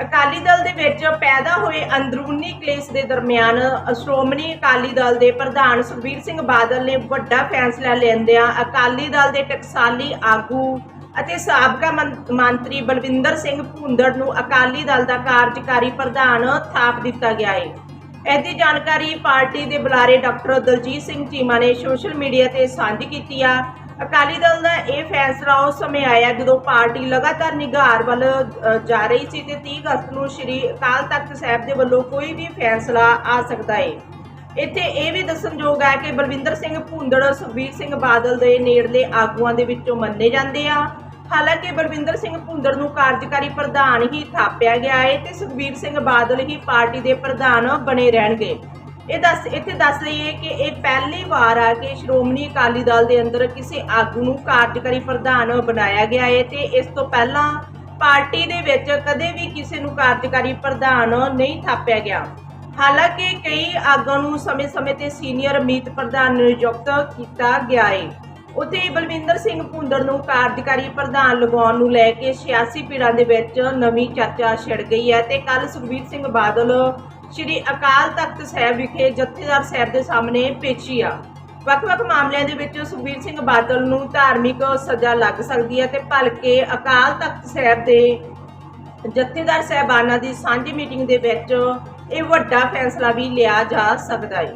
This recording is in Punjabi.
ਅਕਾਲੀ ਦਲ ਦੇ ਵਿੱਚ ਪੈਦਾ ਹੋਏ ਅੰਦਰੂਨੀ ਕਲੇਸ਼ ਦੇ ਦਰਮਿਆਨ ਸ਼੍ਰੋਮਣੀ ਅਕਾਲੀ ਦਲ ਦੇ ਪ੍ਰਧਾਨ ਸੁਖਬੀਰ ਸਿੰਘ ਬਾਦਲ ਨੇ ਵੱਡਾ ਫੈਸਲਾ ਲੈਂਦਿਆਂ ਅਕਾਲੀ ਦਲ ਦੇ ਟਕਸਾਲੀ ਆਗੂ ਅਤੇ ਸਾਬਕਾ ਮੰ- ਮੰਤਰੀ ਬਲਵਿੰਦਰ ਸਿੰਘ ਭੁੰਦੜ ਨੂੰ ਅਕਾਲੀ ਦਲ ਦਾ ਕਾਰਜਕਾਰੀ ਪ੍ਰਧਾਨ ਥਾਪ ਦਿੱਤਾ ਗਿਆ ਹੈ ਇਹਦੀ ਜਾਣਕਾਰੀ ਪਾਰਟੀ ਦੇ ਬੁਲਾਰੇ ਡਾਕਟਰ ਦਲਜੀਤ ਸਿੰਘ ਚੀਮਾ ਨੇ ਸੋਸ਼ਲ ਮੀਡੀਆ ਤੇ ਸਾਂਝੀ ਕੀਤੀ ਆ। ਅਕਾਲੀ ਦਲ ਦਾ ਇਹ ਫੈਸਲਾ ਉਸ ਸਮੇਂ ਆਇਆ ਜਦੋਂ ਪਾਰਟੀ ਲਗਾਤਾਰ ਨਿਗਾਰ ਵੱਲ ਜਾ ਰਹੀ ਸੀ ਤੇ 30 ਅਗਸਤ ਨੂੰ ਸ੍ਰੀ ਅਕਾਲ ਤਖਤ ਸਾਹਿਬ ਦੇ ਵੱਲੋਂ ਕੋਈ ਵੀ ਫੈਸਲਾ ਆ ਸਕਦਾ ਹੈ ਇੱਥੇ ਇਹ ਵੀ ਦੱਸਣਯੋਗ ਹੈ ਕਿ ਬਲਵਿੰਦਰ ਸਿੰਘ ਭੁੰਦੜ ਸੁਖਬੀਰ ਸਿੰਘ ਬਾਦਲ ਦੇ ਨੇੜਲੇ ਆਗੂਆਂ ਦੇ ਵਿੱਚੋਂ ਮੰਨੇ ਜਾਂਦੇ ਆ। ਹਾਲਾਂਕਿ ਬਲਵਿੰਦਰ ਸਿੰਘ ਭੁੰਦੜ ਨੂੰ ਕਾਰਜਕਾਰੀ ਪ੍ਰਧਾਨ ਹੀ ਥਾਪਿਆ ਗਿਆ ਹੈ ਤੇ ਸੁਖਬੀਰ ਸਿੰਘ ਬਾਦਲ ਹੀ ਪਾਰਟੀ ਦੇ ਪ੍ਰਧਾਨ ਬਣੇ ਰਹਿਣਗੇ। ਇਹ ਦੱਸ, ਇੱਥੇ ਦੱਸ ਲਈਏ ਕਿ ਇਹ ਪਹਿਲੀ ਵਾਰ ਆ ਕਿ ਸ਼੍ਰੋਮਣੀ ਅਕਾਲੀ ਦਲ ਦੇ ਅੰਦਰ ਕਿਸੇ ਆਗੂ ਨੂੰ ਕਾਰਜਕਾਰੀ ਪ੍ਰਧਾਨ ਬਣਾਇਆ ਗਿਆ ਹੈ ਤੇ ਇਸ ਤੋਂ ਪਹਿਲਾਂ ਪਾਰਟੀ ਦੇ ਵਿੱਚ ਕਦੇ ਵੀ ਕਿਸੇ ਨੂੰ ਕਾਰਜਕਾਰੀ ਪ੍ਰਧਾਨ ਨਹੀਂ ਥਾਪਿਆ ਗਿਆ। ਹਾਲਾਂਕਿ ਕਈ ਆਗੂਆਂ ਨੂੰ ਸਮੇਂ-ਸਮੇਂ ਤੇ ਸੀਨੀਅਰ ਮੀਤ ਪ੍ਰਧਾਨ ਨਿਯੁਕਤ ਕੀਤਾ ਗਿਆ ਹੈ ਉੱਥੇ ਹੀ ਬਲਵਿੰਦਰ ਸਿੰਘ ਭੁੰਦੜ ਨੂੰ ਕਾਰਜਕਾਰੀ ਪ੍ਰਧਾਨ ਲਗਾਉਣ ਨੂੰ ਲੈ ਕੇ 86 ਪੀੜਾਂ ਦੇ ਵਿੱਚ ਨਵੀਂ ਚਰਚਾ ਛਿੜ ਗਈ ਹੈ ਤੇ ਕੱਲ ਸੁਖਬੀਰ ਸਿੰਘ ਬਾਦਲ ਸ੍ਰੀ ਅਕਾਲ ਤਖਤ ਸਾਹਿਬ ਵਿਖੇ ਜਥੇਦਾਰ ਸਾਹਿਬ ਦੇ ਸਾਹਮਣੇ ਪੇਸ਼ੀ ਆ। ਵੱਖ-ਵੱਖ ਮਾਮਲਿਆਂ ਦੇ ਵਿੱਚ ਸੁਖਬੀਰ ਸਿੰਘ ਬਾਦਲ ਨੂੰ ਧਾਰਮਿਕ ਸਜ਼ਾ ਲੱਗ ਸਕਦੀ ਹੈ ਤੇ ਭਲਕੇ ਅਕਾਲ ਤਖਤ ਸਾਹਿਬ ਦੇ ਜਥੇਦਾਰ ਸਾਹਿਬਾਨਾਂ ਦੀ ਸਾਂਝੀ ਮੀਟਿੰਗ ਦੇ ਵਿੱਚ ਇਹ ਵੱਡਾ ਫੈਸਲਾ ਵੀ ਲਿਆ ਜਾ ਸਕਦਾ ਹੈ।